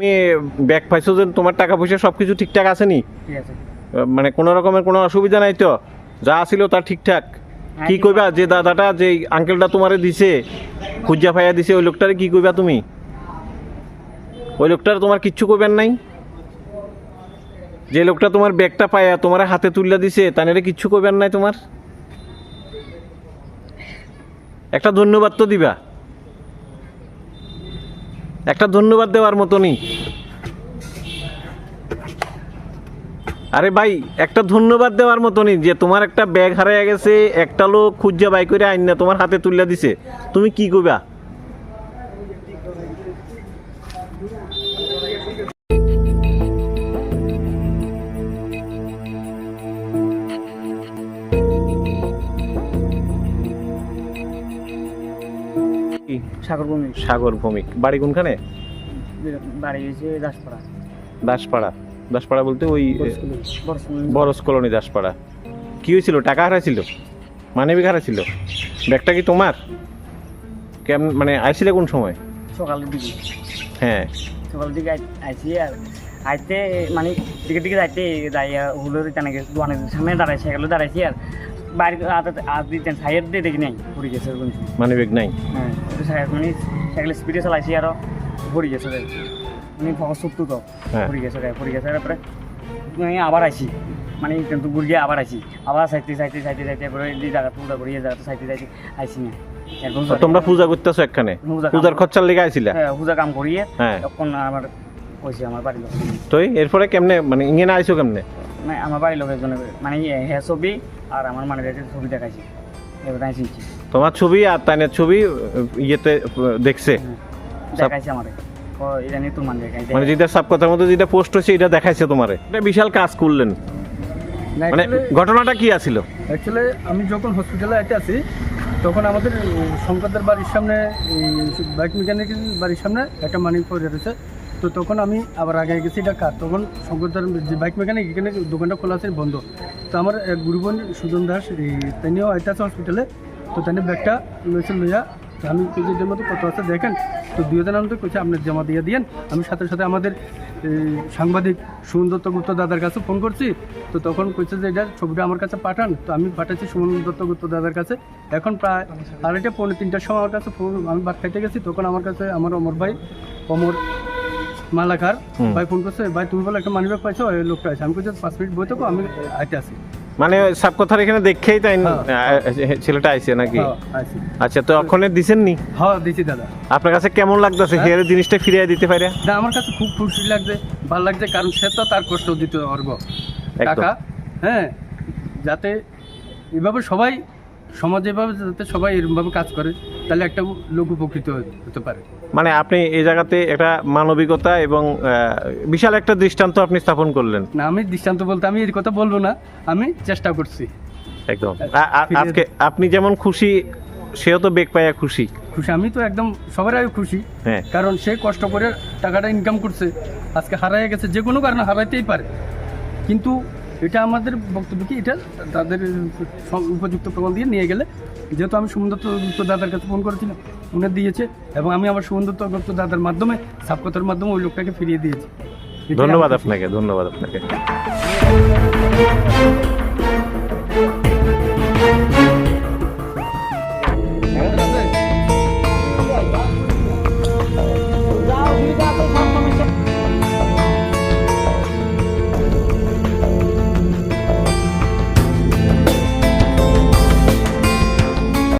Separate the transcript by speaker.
Speaker 1: তুমি ব্যাগ পাইছো যে তোমার টাকা পয়সা সব কিছু ঠিকঠাক আছে। নি মানে কোনো রকমের কোনো অসুবিধা নাই তো? যা ছিল তা ঠিকঠাক। কি কইবা যে দাদাটা যে আঙ্কেলটা তোমারে দিছে খুঁজা ফাইয়া দিছে ওই লোকটারে কি কইবা তুমি? ওই লোকটার তোমার কিচ্ছু কইবেন নাই? যে লোকটা তোমার ব্যাগটা পায়া তোমার হাতে তুললা দিছে তানেরে কিচ্ছু কইবেন নাই তোমার? একটা ধন্যবাদ তো দিবা। একটা ধন্যবাদ দেওয়ার মতনই। আরে ভাই, একটা ধন্যবাদ দেওয়ার মতনই যে তোমার একটা ব্যাগ হারাই গেছে, একটা লোক খুঁজে বাই করে আইন না তোমার হাতে তুলে দিছে। তুমি কি কইবা? কি?
Speaker 2: সাগর ভূমি
Speaker 1: সাগর ভৌমিক বাড়ি কোনখানে?
Speaker 2: বাড়ি হয়েছে দাসপাড়া।
Speaker 1: দাসপাড়া। দাসপাড়া বলতে ওই বরস কলোনি। দাসপাড়া। কি হয়েছিল? টাকা হারাইছিল? মানবিক হারাইছিল? ব্যাগটা কি তোমার? কেমন মানে আইছিলে কোন সময়?
Speaker 2: সকালের দিকে।
Speaker 1: হ্যাঁ।
Speaker 2: সকালের দিকে আই- আইছি আর আইতে মানে দিকে দিকে যাইতে যাইয়া হুলোর তেনেকে দোকানের সামনে দাঁড়াইছে এগুলো দাঁড়াইছি আর দিতেন দিয়ে দেখি নাই পড়ে গেছে ওরকম
Speaker 1: মানবিক নাই?
Speaker 2: হ্যাঁ মানে সাইকেল স্পিডে চালাইছি আরও পড়ে গেছে রে মানে তো
Speaker 1: হ্যাঁ।
Speaker 2: গেছে গেছে। তারপরে আবার আইছি মানে কিন্তু ঘুরিয়ে আবার আইছি। আবার সাইতে সাইতে সাইতে সাইতে এরপরে এই জায়গা পূজা করি এই সাইতে সাইতে আইছি না।
Speaker 1: তোমরা পূজা করতেছো এখানে পূজার খরচার লেগে আইছিলা?
Speaker 2: হ্যাঁ পূজা কাম করিয়ে
Speaker 1: হ্যাঁ।
Speaker 2: তখন আমার কইছে আমার বাড়ির লোক।
Speaker 1: তো এরপরে কেমনে মানে ইংনে আইছো কেমনে?
Speaker 2: মানে আমার বাড়ির লোক একজনে মানে হ্যাঁ ছবি আর আমার মানে ছবি দেখাইছে এবার চিনছি।
Speaker 1: তোমার ছবি আর তাইনের ছবি ইয়েতে দেখছে?
Speaker 2: দেখাইছে আমারে। মানে
Speaker 1: মানে যেটা সাব কথার মধ্যে যেটা পোস্ট হচ্ছে এটা দেখাইছে তোমারে। এটা বিশাল কাজ করলেন। মানে ঘটনাটা কি আছিল?
Speaker 3: অ্যাকচুয়ালি আমি যখন হসপিটালে আছি তখন আমাদের বাড়ির সামনে বাইক মেকানিকের বাড়ির সামনে একটা মানি রয়েছে তো তখন আমি আবার আগে গেছি কার তখন শঙ্করদার যে বাইক মেকানিক এখানে দোকানটা খোলা আছে, বন্ধ। তো আমার এক গুরুবন সুজন দাস তিনিও আইতে আছে হসপিটালে তো তিনি ব্যাগটা লইছে, লইয়া তো আমি কেজিদের মতো কত আছে? দেখেন। তো দুই হাজার আমাদের কইছে আপনার জমা দিয়ে দিয়েন। আমি সাথে সাথে আমাদের সাংবাদিক সুমন দত্ত গুপ্ত দাদার কাছে ফোন করছি। তো তখন কইছে যে, এটার ছবিটা আমার কাছে পাঠান। তো আমি পাঠাচ্ছি সুমন দত্ত গুপ্ত দাদার কাছে। এখন প্রায় আড়াইটা, পৌনে তিনটার সময় আমার কাছে ফোন আমি ভাত খাইতে গেছি। তখন আমার কাছে, আমার অমর ভাই, অমর মালাকার ভাই ফোন করছে ভাই তুমি বলে একটা মানিব্যাগ পাইছো? ওই লোকটা আছে। আমি কইছি পাঁচ মিনিট বই থাকো আমি আইতে আসি।
Speaker 1: মানে সাব কথার এখানে দেখেই তাই
Speaker 3: হ্যাঁ।
Speaker 1: ছেলেটা আইছে নাকি?
Speaker 3: হ্যাঁ
Speaker 1: আচ্ছা তো ওখানে দিছেন নি
Speaker 3: হ্যাঁ দিছি দাদা।
Speaker 1: আপনার কাছে কেমন লাগতেছে?
Speaker 3: হ্যাঁ।
Speaker 1: জিনিসটা ফিরিয়ে দিতে পারে?
Speaker 3: না আমার কাছে খুব খুশি লাগছে ভালো লাগছে কারণ সে তো তার কষ্ট দিতে অর্গ। টাকা হ্যাঁ যাতে এভাবে সবাই সমাজে এভাবে যাতে সবাই এরকমভাবে কাজ করে তাহলে একটা লোক উপকৃত হতে- পারে।
Speaker 1: মানে আপনি এই জায়গাতে একটা মানবিকতা এবং বিশাল একটা দৃষ্টান্ত আপনি স্থাপন করলেন।
Speaker 3: না আমি দৃষ্টান্ত বলতে আমি এর কথা বলব না আমি চেষ্টা করছি।
Speaker 1: একদম। আজকে আপনি যেমন খুশি সেও তো বেগ পাইয়া খুশি।
Speaker 3: খুশি আমি তো একদম সবার আগে খুশি।
Speaker 1: হ্যাঁ।
Speaker 3: কারণ সে কষ্ট করে টাকাটা ইনকাম করছে আজকে হারাই গেছে যে কোনো কারণে হারাইতেই পারে। কিন্তু এটা আমাদের বক্তব্য কি? এটা তাদের উপযুক্ত প্রমাণ দিয়ে নিয়ে গেলে। যেহেতু আমি সুমন্দত্ত দাদার কাছে ফোন করেছিলাম, উনি দিয়েছে এবং আমি আমার সুমন্দত্ত গুপ্ত দাদার মাধ্যমে, সাবকতার মাধ্যমে ওই লোকটাকে ফিরিয়ে দিয়েছি।
Speaker 1: ধন্যবাদ আপনাকে ধন্যবাদ আপনাকে।